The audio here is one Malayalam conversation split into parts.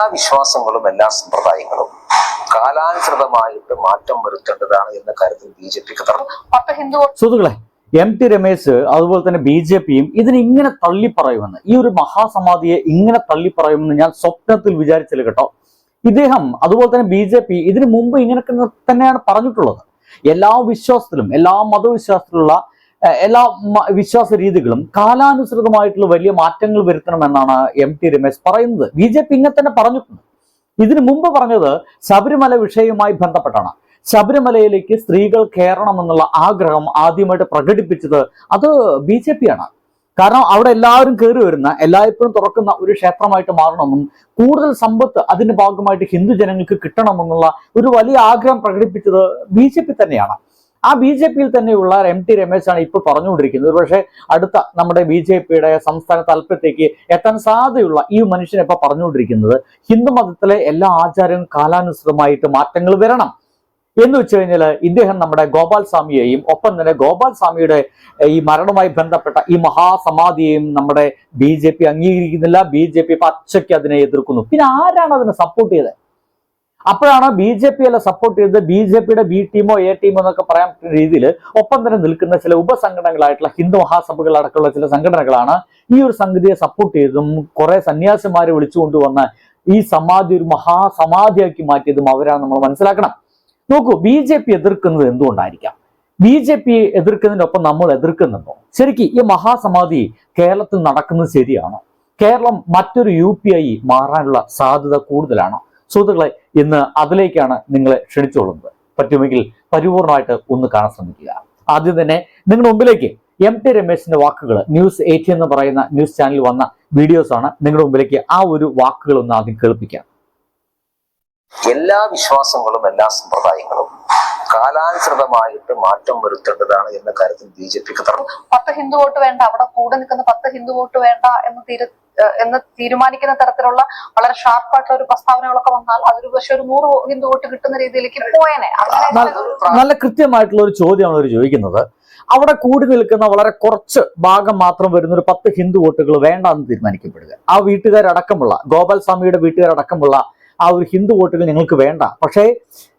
എല്ലാ വിശ്വാസങ്ങളും എല്ലാ സമ്പ്രദായങ്ങളും കാലാനുസൃതമായിട്ട് മാറ്റം വരുത്തേണ്ടതാണ് എന്ന കാര്യത്തിൽ ബി ജെ പിക്ക് പത്ത് ഹിന്ദു സുഹൃത്തുക്കളെ എം ടി രമേശ് അതുപോലെ തന്നെ ബി ജെ പിയും ഇതിനെ ഇങ്ങനെ തള്ളിപ്പറയുമെന്ന് ഈ ഒരു മഹാസമാധിയെ ഇങ്ങനെ തള്ളിപ്പറയുമെന്ന് ഞാൻ സ്വപ്നത്തിൽ വിചാരിച്ചില്ല കേട്ടോ. ഇദ്ദേഹം അതുപോലെ തന്നെ ബി ജെ പി ഇതിനു മുമ്പ് ഇങ്ങനെ തന്നെയാണ് പറഞ്ഞിട്ടുള്ളത്. എല്ലാ വിശ്വാസത്തിലും എല്ലാ മതവിശ്വാസത്തിലുള്ള എല്ലാ വിശ്വാസ രീതികളും കാലാനുസൃതമായിട്ടുള്ള വലിയ മാറ്റങ്ങൾ വരുത്തണമെന്നാണ് എം ടി രമേശ് പറയുന്നത്. ബി ജെ പി ഇങ്ങനെ തന്നെ പറഞ്ഞിട്ടുണ്ട്. ഇതിനു മുമ്പ് പറഞ്ഞത് ശബരിമല വിഷയവുമായി ബന്ധപ്പെട്ടാണ്. ശബരിമലയിലേക്ക് സ്ത്രീകൾ കയറണമെന്നുള്ള ആഗ്രഹം ആദ്യമായിട്ട് പ്രകടിപ്പിച്ചത് അത് ബി ജെ പി ആണ്. കാരണം അവിടെ എല്ലാവരും കയറി വരുന്ന എല്ലായ്പ്പോഴും തുറക്കുന്ന ഒരു ക്ഷേത്രമായിട്ട് മാറണമെന്നും കൂടുതൽ സമ്പത്ത് അതിന്റെ ഭാഗമായിട്ട് ഹിന്ദു ജനങ്ങൾക്ക് കിട്ടണമെന്നുള്ള ഒരു വലിയ ആഗ്രഹം പ്രകടിപ്പിച്ചത് ബി തന്നെയാണ്. ആ ബി ജെ പിയിൽ തന്നെയുള്ള എം ടി രമേശാണ് ഇപ്പോൾ പറഞ്ഞുകൊണ്ടിരിക്കുന്നത്. പക്ഷേ അടുത്ത നമ്മുടെ ബി ജെ പിയുടെ സംസ്ഥാന തലപ്പത്തേക്ക് എത്താൻ സാധ്യതയുള്ള ഈ മനുഷ്യനെ ഇപ്പൊ പറഞ്ഞുകൊണ്ടിരിക്കുന്നത് ഹിന്ദു മതത്തിലെ എല്ലാ ആചാരവും കാലാനുസൃതമായിട്ട് മാറ്റങ്ങൾ വരണം എന്ന് വെച്ച് കഴിഞ്ഞാൽ ഇദ്ദേഹം നമ്മുടെ ഗോപാൽ സ്വാമിയെയും ഒപ്പം തന്നെ ഗോപാൽ സ്വാമിയുടെ ഈ മരണവുമായി ബന്ധപ്പെട്ട ഈ മഹാസമാധിയെയും നമ്മുടെ ബി ജെ പി അംഗീകരിക്കുന്നില്ല. ബി ജെ പി അതിനെ എതിർക്കുന്നു. പിന്നെ ആരാണ് അതിനെ സപ്പോർട്ട് ചെയ്തത്? അപ്പോഴാണ് ബി ജെ പി അല്ല സപ്പോർട്ട് ചെയ്തത്. ബി ജെ പിയുടെ ബി ടീമോ എ ടീമോ എന്നൊക്കെ പറയാൻ പറ്റുന്ന രീതിയിൽ ഒപ്പം തന്നെ നിൽക്കുന്ന ചില ഉപസംഘടനകളായിട്ടുള്ള ഹിന്ദു മഹാസഭകൾ അടക്കമുള്ള ചില സംഘടനകളാണ് ഈ ഒരു സംഗതിയെ സപ്പോർട്ട് ചെയ്തതും കുറെ സന്യാസിമാരെ വിളിച്ചുകൊണ്ടുവന്ന ഈ സമാധി ഒരു മഹാസമാധിയാക്കി മാറ്റിയതും അവരാണ് നമ്മൾ മനസ്സിലാക്കണം. നോക്കൂ ബി ജെ പി എതിർക്കുന്നത് എന്തുകൊണ്ടായിരിക്കാം? ബി ജെ പി എതിർക്കുന്നതിനൊപ്പം നമ്മൾ എതിർക്കുന്നുണ്ടോ? ശരിക്കും ഈ മഹാസമാധി കേരളത്തിൽ നടക്കുന്നത് ശരിയാണോ? കേരളം മറ്റൊരു യു പി ഐ മാറാനുള്ള സാധ്യത കൂടുതലാണ്? സുഹൃത്തുക്കളെ ഇന്ന് അതിലേക്കാണ് നിങ്ങളെ ക്ഷണിച്ചുകൊള്ളുന്നത്. പറ്റുമെങ്കിൽ പരിപൂർണമായിട്ട് ഒന്ന് കാണാൻ ശ്രമിക്കുക. ആദ്യം തന്നെ നിങ്ങളുടെ മുമ്പിലേക്ക് എം ടി രമേശിന്റെ വാക്കുകൾ ന്യൂസ് എയ്റ്റി എന്ന് പറയുന്ന ന്യൂസ് ചാനലിൽ വന്ന വീഡിയോസ് ആണ് നിങ്ങളുടെ മുമ്പിലേക്ക് ആ ഒരു വാക്കുകൾ ഒന്ന് ആദ്യം കേൾപ്പിക്കാം എല്ലാ വിശ്വാസങ്ങളും എല്ലാ സമ്പ്രദായങ്ങളും കാലാനുസൃതമായിട്ട് മാറ്റം വരുത്തേണ്ടതാണ് എന്ന കാര്യത്തിൽ ബി ജെ പിക്ക് തറ പത്ത് ഹിന്ദു വോട്ട് വേണ്ട അവിടെ കൂടെ നിൽക്കുന്ന പത്ത് ഹിന്ദു വോട്ട് വേണ്ട എന്ന് തീരു എന്ന് തീരുമാനിക്കുന്ന തരത്തിലുള്ള വളരെ ഷാർപ്പായിട്ടുള്ള ഒരു പ്രസ്താവനകളൊക്കെ വന്നാൽ അതൊരു പക്ഷെ ഒരു നൂറ് ഹിന്ദു വോട്ട് കിട്ടുന്ന രീതിയിലേക്ക് പോയനെ. നല്ല- നല്ല കൃത്യമായിട്ടുള്ള ഒരു ചോദ്യമാണ് അവർ ചോദിക്കുന്നത്. അവിടെ കൂടി നിൽക്കുന്ന വളരെ കുറച്ച് ഭാഗം മാത്രം വരുന്ന ഒരു പത്ത് ഹിന്ദു വോട്ടുകൾ വേണ്ട എന്ന് തീരുമാനിക്കപ്പെടുക. ആ വീട്ടുകാരടക്കമുള്ള ഗോപാൽ സ്വാമിയുടെ വീട്ടുകാരടക്കമുള്ള ആ ഒരു ഹിന്ദു വോട്ടുകൾ ഞങ്ങൾക്ക് വേണ്ട. പക്ഷേ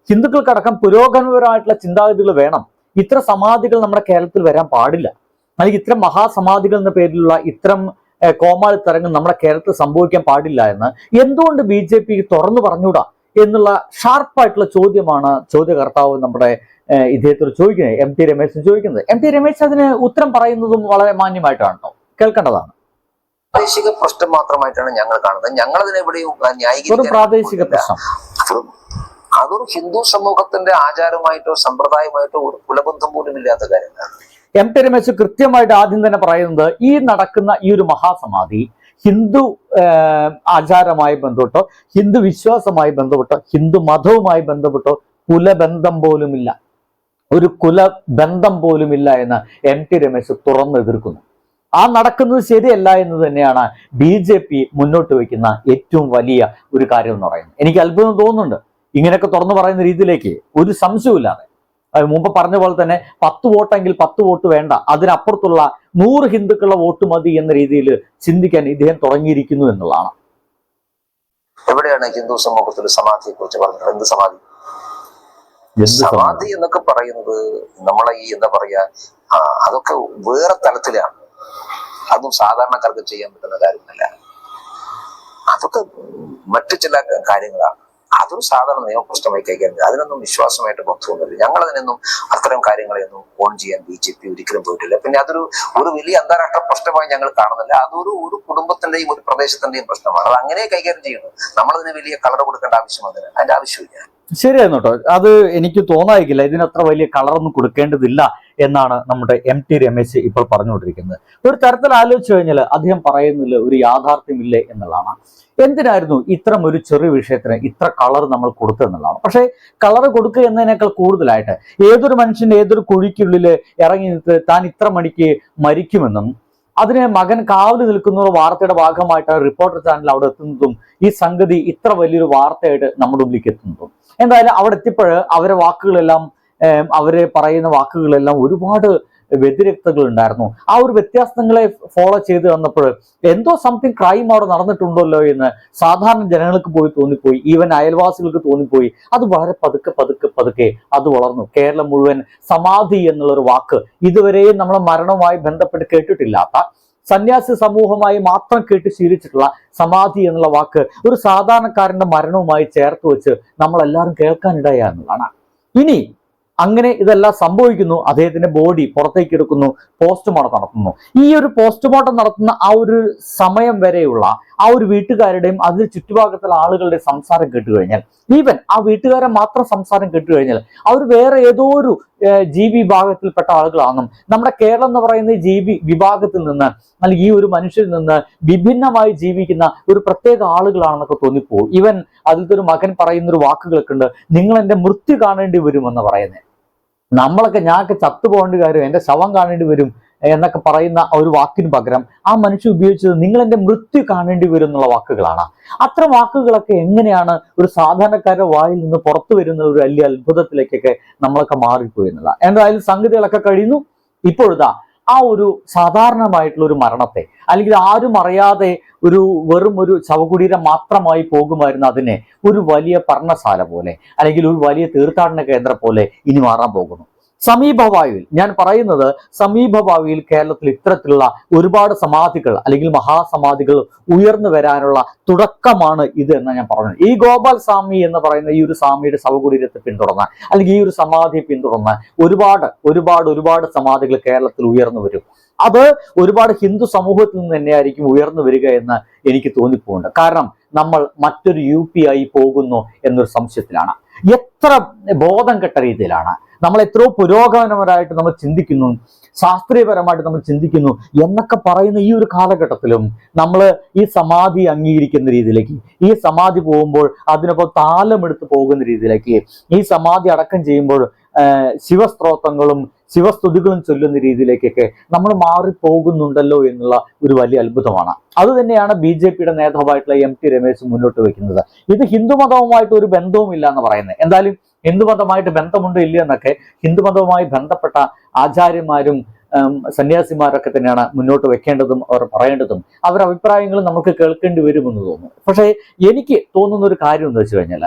ഹിന്ദുക്കൾക്കടക്കം പുരോഗമനപരമായിട്ടുള്ള ചിന്താഗതികൾ വേണം. ഇത്ര സമാധികൾ നമ്മുടെ കേരളത്തിൽ വരാൻ പാടില്ല. അല്ലെങ്കിൽ ഇത്തരം മഹാസമാധികൾ എന്ന പേരിലുള്ള ഇത്തരം കോമാളി കോമാളിത്തരങ്ങൾ നമ്മുടെ കേരളത്തിൽ സംഭവിക്കാൻ പാടില്ല എന്ന് എന്തുകൊണ്ട് ബി ജെ പി തുറന്നു പറഞ്ഞുകൂടാ എന്നുള്ള ഷാർപ്പായിട്ടുള്ള ചോദ്യമാണ് ചോദ്യകർത്താവ് നമ്മുടെ ഇദ്ദേഹത്തോട് ചോദിക്കുന്നത്. എം ടി രമേശിന് ചോദിക്കുന്നത്. എം ടി രമേശ് അതിന് ഉത്തരം പറയുന്നതും വളരെ മാന്യമായിട്ടാണ് കേൾക്കേണ്ടതാണ്. പ്രാദേശിക പ്രശ്നം മാത്രമായിട്ടാണ് ഞങ്ങൾ കാണുന്നത്. ഞങ്ങൾ അതിനെ എവിടെയും ന്യായീകരിക്കാൻ പ്രശ്നം. അതൊരു ഹിന്ദു സമൂഹത്തിന്റെ ആചാരമായിട്ടോ സമ്പ്രദായമായിട്ടോ ഒരു കുലബന്ധം പോലും ഇല്ലാത്ത കാര്യങ്ങളാണ് എം പി രമേശ് കൃത്യമായിട്ട് ആദ്യം തന്നെ പറയുന്നത് ഈ നടക്കുന്ന ഈ ഒരു മഹാസമാധി ഹിന്ദു ആചാരമായി ബന്ധപ്പെട്ടോ ഹിന്ദു വിശ്വാസമായി ബന്ധപ്പെട്ടോ ഹിന്ദു മതവുമായി ബന്ധപ്പെട്ടോ കുലബന്ധം പോലുമില്ല. ഒരു കുലബന്ധം പോലുമില്ല എന്ന് എം ടി രമേശ് തുറന്ന് എതിർക്കുന്നു ആ നടക്കുന്നത് ശരിയല്ല എന്ന് തന്നെയാണ് ബി ജെ പി മുന്നോട്ട് വയ്ക്കുന്ന ഏറ്റവും വലിയ ഒരു കാര്യം എന്ന് പറയുന്നത്. എനിക്ക് അത്ഭുതം തോന്നുന്നുണ്ട്. ഇങ്ങനെയൊക്കെ തുറന്നു പറയുന്ന രീതിയിലേക്ക് ഒരു സംശയവുമില്ലാതെ. അത് മുമ്പ് പറഞ്ഞ പോലെ തന്നെ പത്ത് വോട്ടെങ്കിൽ പത്ത് വോട്ട് വേണ്ട അതിനപ്പുറത്തുള്ള നൂറ് ഹിന്ദുക്കളുടെ വോട്ട് മതി എന്ന രീതിയിൽ ചിന്തിക്കാൻ ഇദ്ദേഹം തുടങ്ങിയിരിക്കുന്നു എന്നുള്ളതാണ്. എവിടെയാണ് ഹിന്ദു സമൂഹത്തിൽ സമാധിയെ കുറിച്ച് പറഞ്ഞത്? എന്ത് സമാധി? സമാധി? എന്നൊക്കെ പറയുന്നത് നമ്മളെ ഈ എന്താ പറയാ അതൊക്കെ വേറെ തലത്തിലാണ്. അതും സാധാരണക്കാർക്ക് ചെയ്യാൻ പറ്റുന്ന കാര്യമല്ല. അതൊക്കെ മറ്റു ചില കാര്യങ്ങളാണ്. അതൊരു സാധാരണ നിയമപ്രശ്നമായി ചെയ്യുക. അതിനൊന്നും വിശ്വാസമായിട്ട് ബന്ധമൊന്നുമില്ല ഞങ്ങൾ അതിനൊന്നും അത്തരം കാര്യങ്ങളെയൊന്നും ഓൺ ചെയ്യാൻ ബി ജെ പി ഒരിക്കലും പോയിട്ടില്ല. പിന്നെ അതൊരു ഒരു വലിയ അന്താരാഷ്ട്ര പ്രശ്നമായി ഞങ്ങൾ കാണുന്നില്ല. അതൊരു ഒരു കുടുംബത്തിന്റെയും ഒരു പ്രദേശത്തിന്റെയും പ്രശ്നമാണ്. അത് അങ്ങനെ കൈകാര്യം ചെയ്യുന്നു. നമ്മളതിന് വലിയ കളർ കൊടുക്കേണ്ട ആവശ്യം അതിന് അതിന്റെ ആവശ്യമില്ല. ശരിയായിരുന്നു കേട്ടോ. അത് എനിക്ക് തോന്നായിക്കില്ല. ഇതിനത്ര വലിയ കളറൊന്നും കൊടുക്കേണ്ടതില്ല. എന്നാണ് നമ്മുടെ എം ടി രമേശ് ഇപ്പോൾ പറഞ്ഞുകൊണ്ടിരിക്കുന്നത്. ഒരു തരത്തിൽ ആലോചിച്ചു കഴിഞ്ഞാൽ അദ്ദേഹം പറയുന്നില്ല ഒരു യാഥാർത്ഥ്യമില്ലേ എന്നുള്ളതാണ്. എന്തിനായിരുന്നു ഇത്തരം ഒരു ചെറിയ വിഷയത്തിന് ഇത്ര കളർ നമ്മൾ കൊടുത്തതെന്നുള്ളതാണ് പക്ഷേ കളർ കൊടുക്കുക എന്നതിനേക്കാൾ കൂടുതലായിട്ട് ഏതൊരു മനുഷ്യന്റെ ഏതൊരു കുഴിക്കുള്ളിൽ ഇറങ്ങി നിന്ന് താൻ ഇത്ര മണിക്ക് മരിക്കുമെന്നും അതിനെ മകൻ കാവലി നിൽക്കുന്ന വാർത്തയുടെ ഭാഗമായിട്ട് റിപ്പോർട്ടർ ചാനൽ അവിടെ എത്തുന്നതും ഈ സംഗതി ഇത്ര വലിയൊരു വാർത്തയായിട്ട് നമ്മുടെ മുമ്പിലേക്ക് എത്തുന്നതും. എന്തായാലും അവിടെ എത്തിയപ്പോൾ അവരെ വാക്കുകളെല്ലാം അവർ പറയുന്ന വാക്കുകളെല്ലാം ഒരുപാട് വ്യതിരക്തകൾ ഉണ്ടായിരുന്നു. ആ ഒരു വ്യത്യാസങ്ങളെ ഫോളോ ചെയ്ത് വന്നപ്പോൾ എന്തോ സംതിങ് ക്രൈം അവിടെ നടന്നിട്ടുണ്ടല്ലോ എന്ന് സാധാരണ ജനങ്ങൾക്ക് പോയി തോന്നിപ്പോയി. ഈവൻ അയൽവാസികൾക്ക് തോന്നിപ്പോയി. അത് വളരെ പതുക്കെ പതുക്കെ പതുക്കെ അത് വളർന്നു. കേരളം മുഴുവൻ സമാധി എന്നുള്ളൊരു വാക്ക് ഇതുവരെയും നമ്മൾ മരണവുമായി ബന്ധപ്പെട്ട് കേട്ടിട്ടില്ലാത്ത സന്യാസി സമൂഹമായി മാത്രം കേട്ട് ശീലിച്ചിട്ടുള്ള സമാധി എന്നുള്ള വാക്ക് ഒരു സാധാരണക്കാരന്റെ മരണവുമായി ചേർത്ത് വെച്ച് നമ്മളെല്ലാവരും കേൾക്കാനിടയാ എന്നുള്ളതാണ്. ഇനി അങ്ങനെ ഇതെല്ലാം സംഭവിക്കുന്നു. അദ്ദേഹത്തിന്റെ ബോഡി പുറത്തേക്ക് എടുക്കുന്നു. പോസ്റ്റ്മോർട്ടം നടത്തുന്നു. ഈ ഒരു പോസ്റ്റ്മോർട്ടം നടത്തുന്ന ആ ഒരു സമയം വരെയുള്ള ആ ഒരു വീട്ടുകാരുടെയും അതിന് ചുറ്റുഭാഗത്തുള്ള ആളുകളുടെ സംസാരം കേട്ടുകഴിഞ്ഞാൽ ഈവൻ ആ വീട്ടുകാരെ മാത്രം സംസാരം കേട്ടുകഴിഞ്ഞാൽ അവർ വേറെ ഏതോ ഒരു ജീവി വിഭാഗത്തിൽപ്പെട്ട ആളുകളാണെന്നും നമ്മുടെ കേരളം എന്ന് പറയുന്ന ജീവി വിഭാഗത്തിൽ നിന്ന് അല്ലെങ്കിൽ ഈ ഒരു മനുഷ്യരിൽ നിന്ന് വിഭിന്നമായി ജീവിക്കുന്ന ഒരു പ്രത്യേക ആളുകളാണെന്നൊക്കെ തോന്നിപ്പോകും. ഇവൻ അതിലത്തെ ഒരു മകൻ പറയുന്ന ഒരു വാക്കുകളൊക്കെ ഉണ്ട് നിങ്ങൾ എന്റെ മൃത്യു കാണേണ്ടി വരുമെന്ന് പറയുന്നത് നമ്മളൊക്കെ ഞാനൊക്കെ ചത്തുപോകേണ്ട കാര്യം എന്റെ ശവം കാണേണ്ടി വരും എന്നൊക്കെ പറയുന്ന ഒരു വാക്കിന് പകരം ആ മനുഷ്യ ഉപയോഗിച്ചത് നിങ്ങൾ എന്റെ മൃത്യു കാണേണ്ടി വരും എന്നുള്ള വാക്കുകളാണ്. അത്ര വാക്കുകളൊക്കെ എങ്ങനെയാണ് ഒരു സാധാരണക്കാരുടെ വായിൽ നിന്ന് പുറത്തു വരുന്ന ഒരു വലിയ അത്ഭുതത്തിലേക്കൊക്കെ നമ്മളൊക്കെ മാറിപ്പോയി എന്നുള്ള എന്തായാലും സംഗതികളൊക്കെ കഴിയുന്നു ഇപ്പോഴിതാ ആ ഒരു സാധാരണമായിട്ടുള്ള ഒരു മരണത്തെ അല്ലെങ്കിൽ ആരും അറിയാതെ ഒരു വെറും ഒരു ശവകുടീരം മാത്രമായി പോകുമായിരുന്നു അതിനെ ഒരു വലിയ പർണശാല പോലെ അല്ലെങ്കിൽ ഒരു വലിയ തീർത്ഥാടന കേന്ദ്രം പോലെ ഇനി മാറാൻ പോകുന്നു. സമീപഭാവിയിൽ ഞാൻ പറയുന്നത് സമീപഭാവിയിൽ കേരളത്തിൽ ഇത്തരത്തിലുള്ള ഒരുപാട് സമാധികൾ അല്ലെങ്കിൽ മഹാസമാധികൾ ഉയർന്നു വരാനുള്ള തുടക്കമാണ് ഇത് എന്ന് ഞാൻ പറഞ്ഞത്. ഈ ഗോപാൽ സ്വാമി എന്ന് പറയുന്ന ഈ ഒരു സ്വാമിയുടെ ശവകുടീരത്തെ പിന്തുടർന്ന് അല്ലെങ്കിൽ ഈ ഒരു സമാധിയെ പിന്തുടർന്ന് ഒരുപാട് ഒരുപാട് ഒരുപാട് സമാധികൾ കേരളത്തിൽ ഉയർന്നു വരും. അത് ഒരുപാട് ഹിന്ദു സമൂഹത്തിൽ നിന്ന് തന്നെയായിരിക്കും ഉയർന്നു വരിക എന്ന് എനിക്ക് തോന്നിപ്പോണ്ട് കാരണം നമ്മൾ മറ്റൊരു യു പി ആയി പോകുന്നു എന്നൊരു സംശയത്തിലാണ്. എത്ര ബോധം കെട്ട രീതിയിലാണ്. നമ്മൾ എത്രയോ പുരോഗമനപരമായിട്ട് നമ്മൾ ചിന്തിക്കുന്നു. ശാസ്ത്രീയപരമായിട്ട് നമ്മൾ ചിന്തിക്കുന്നു എന്നൊക്കെ പറയുന്ന ഈ ഒരു കാലഘട്ടത്തിലും നമ്മൾ ഈ സമാധി അംഗീകരിക്കുന്ന രീതിയിലേക്ക് ഈ സമാധി പോകുമ്പോൾ അതിനൊപ്പം താലമെടുത്ത് പോകുന്ന രീതിയിലേക്ക് ഈ സമാധി അടക്കം ചെയ്യുമ്പോൾ ശിവസ്ത്രോത്രങ്ങളും ശിവസ്തുതികളും ചൊല്ലുന്ന രീതിയിലേക്കൊക്കെ നമ്മൾ മാറിപ്പോകുന്നുണ്ടല്ലോ എന്നുള്ള ഒരു വലിയ അത്ഭുതമാണ്. അത് തന്നെയാണ് ബി ജെ പിയുടെ നേതാവായിട്ടുള്ള എം ടി രമേശ് മുന്നോട്ട് വെക്കുന്നത് ഇത് ഹിന്ദുമതവുമായിട്ട് ഒരു ബന്ധവുമില്ല എന്ന് പറയുന്നത്. എന്തായാലും ഹിന്ദുമതമായിട്ട് ബന്ധമുണ്ടോ ഇല്ല എന്നൊക്കെ ഹിന്ദുമതവുമായി ബന്ധപ്പെട്ട ആചാര്യന്മാരും സന്യാസിമാരൊക്കെ തന്നെയാണ് മുന്നോട്ട് വെക്കേണ്ടതും അവർ പറയേണ്ടതും. അവരുടെ അഭിപ്രായങ്ങൾ നമുക്ക് കേൾക്കേണ്ടി വരുമെന്ന് തോന്നുന്നു. പക്ഷേ എനിക്ക് തോന്നുന്ന ഒരു കാര്യം എന്ന് വെച്ച് കഴിഞ്ഞാൽ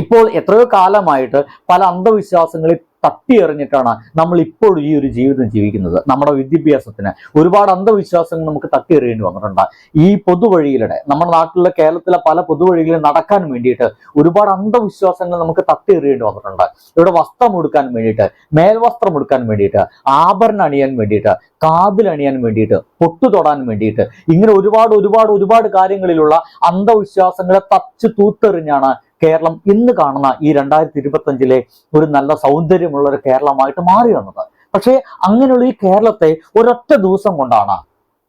ഇപ്പോൾ എത്രയോ കാലമായിട്ട് പല അന്ധവിശ്വാസങ്ങളിൽ തട്ടിയെറിഞ്ഞിട്ടാണ് നമ്മൾ ഇപ്പോഴും ഈ ഒരു ജീവിതം ജീവിക്കുന്നത്. നമ്മുടെ വിദ്യാഭ്യാസത്തിന് ഒരുപാട് അന്ധവിശ്വാസങ്ങൾ നമുക്ക് തട്ടി തട്ടിയെറിയേണ്ടി വന്നിട്ടുണ്ട്. ഈ പൊതുവഴിയിലൂടെ നമ്മുടെ നാട്ടിലെ കേരളത്തിലെ പല പൊതുവഴികളിൽ നടക്കാൻ വേണ്ടിയിട്ട് ഒരുപാട് അന്ധവിശ്വാസങ്ങൾ നമുക്ക് തട്ടിയെറിയേണ്ടി വന്നിട്ടുണ്ട്. ഇവിടെ വസ്ത്രം ഉടുക്കാൻ വേണ്ടിയിട്ട് മേൽവസ്ത്രം ഉടുക്കാൻ വേണ്ടിയിട്ട് ആഭരണം അണിയാൻ വേണ്ടിയിട്ട് കാതിൽ അണിയാൻ വേണ്ടിയിട്ട് പൊട്ടു തൊടാൻ വേണ്ടിയിട്ട് ഇങ്ങനെ ഒരുപാട് ഒരുപാട് ഒരുപാട് കാര്യങ്ങളിലുള്ള അന്ധവിശ്വാസങ്ങളെ തച്ച് തൂത്തെറിഞ്ഞാണ് കേരളം ഇന്ന് കാണുന്ന ഈ രണ്ടായിരത്തി ഇരുപത്തി അഞ്ചിലെ ഒരു നല്ല സൗന്ദര്യമുള്ള ഒരു കേരളമായിട്ട് മാറി വന്നത്. പക്ഷേ അങ്ങനെയുള്ള ഈ കേരളത്തെ ഒരൊറ്റ ദിവസം കൊണ്ടാണ്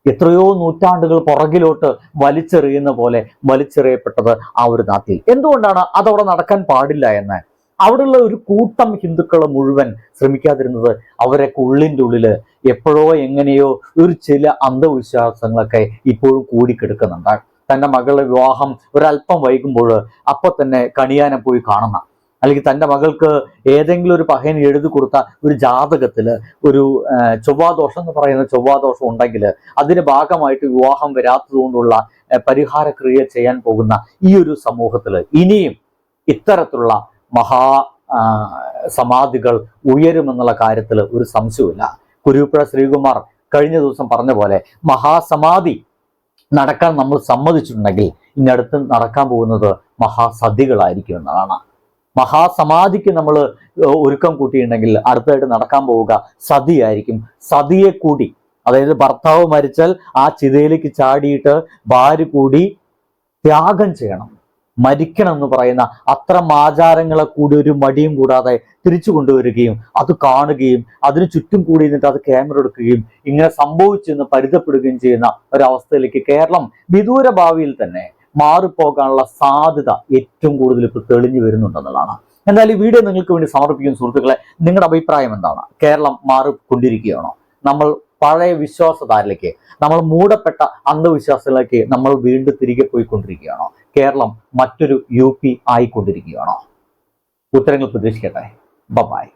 എത്രയോ നൂറ്റാണ്ടുകൾ പുറകിലോട്ട് വലിച്ചെറിയുന്ന പോലെ വലിച്ചെറിയപ്പെട്ടത് ആ ഒരു നാട്ടിൽ. എന്തുകൊണ്ടാണ് അതവിടെ നടക്കാൻ പാടില്ല എന്ന്? അവിടെയുള്ള ഒരു കൂട്ടം ഹിന്ദുക്കൾ മുഴുവൻ ശ്രമിക്കാതിരുന്നത് അവരൊക്കെ ഉള്ളിന്റെ ഉള്ളിൽ എപ്പോഴോ എങ്ങനെയോ ഒരു ചില അന്ധവിശ്വാസങ്ങളൊക്കെ ഇപ്പോഴും കൂടിക്കെടുക്കുന്നുണ്ട്. തന്റെ മകളുടെ വിവാഹം ഒരല്പം വൈകുമ്പോൾ അപ്പൊ തന്നെ കണിയാനെ പോയി കാണണം. അല്ലെങ്കിൽ തന്റെ മകൾക്ക് ഏതെങ്കിലും ഒരു പഹയൻ എഴുതി കൊടുത്ത ഒരു ജാതകത്തിൽ ഒരു ചൊവ്വാദോഷം എന്ന് പറയുന്ന ചൊവ്വാദോഷം ഉണ്ടെങ്കിൽ അതിന് ഭാഗമായിട്ട് വിവാഹം വരാത്തതുകൊണ്ടുള്ള പരിഹാരക്രിയ ചെയ്യാൻ പോകുന്ന ഈ ഒരു സമൂഹത്തിൽ ഇനിയും ഇത്തരത്തിലുള്ള മഹാ സമാധികൾ ഉയരുമെന്നുള്ള കാര്യത്തിൽ ഒരു സംശയമില്ല കുരുപ്പുഴ ശ്രീകുമാർ കഴിഞ്ഞ ദിവസം പറഞ്ഞ പോലെ മഹാസമാധി നടക്കാൻ നമ്മൾ സമ്മതിച്ചിട്ടുണ്ടെങ്കിൽ ഇനി അടുത്ത് നടക്കാൻ പോകുന്നത് മഹാസതികളായിരിക്കും എന്നതാണ്. മഹാസമാധിക്ക് നമ്മൾ ഒരുക്കം കൂട്ടിയിട്ടുണ്ടെങ്കിൽ അടുത്തായിട്ട് നടക്കാൻ പോവുക സതിയായിരിക്കും. സതിയെ കൂടി അതായത് ഭർത്താവ് മരിച്ചാൽ ആ ചിതയിലേക്ക് ചാടിയിട്ട് ഭാര്യ കൂടി ത്യാഗം ചെയ്യണം. മരിക്കണം എന്ന് പറയുന്ന അത്തരം ആചാരങ്ങളെ കൂടി ഒരു മടിയും കൂടാതെ തിരിച്ചു കൊണ്ടുവരികയും അത് കാണുകയും അതിന് ചുറ്റും കൂടി നിന്നിട്ട് അത് ക്യാമറ എടുക്കുകയും ഇങ്ങനെ സംഭവിച്ചെന്ന് പരിതപ്പെടുകയും ചെയ്യുന്ന ഒരവസ്ഥയിലേക്ക് കേരളം വിദൂര ഭാവിയിൽ തന്നെ മാറിപ്പോകാനുള്ള സാധ്യത ഏറ്റവും കൂടുതൽ ഇപ്പോൾ തെളിഞ്ഞു വരുന്നുണ്ടെന്നുള്ളതാണ്. എന്നാൽ ഈ വീഡിയോ നിങ്ങൾക്ക് വേണ്ടി സമർപ്പിക്കുന്ന സുഹൃത്തുക്കളെ നിങ്ങളുടെ അഭിപ്രായം എന്താണ്? കേരളം മാറിക്കൊണ്ടിരിക്കുകയാണോ? നമ്മൾ പഴയ വിശ്വാസധാരയിലേക്ക് നമ്മൾ മൂടപ്പെട്ട അന്ധവിശ്വാസങ്ങളിലേക്ക് നമ്മൾ വീണ്ടും തിരികെ പോയിക്കൊണ്ടിരിക്കുകയാണോ? കേരളം മറ്റൊരു യു പി ആയിക്കൊണ്ടിരിക്കുകയാണോ? ഉത്തരങ്ങൾ പ്രതീക്ഷിക്കട്ടെ. ബബായ്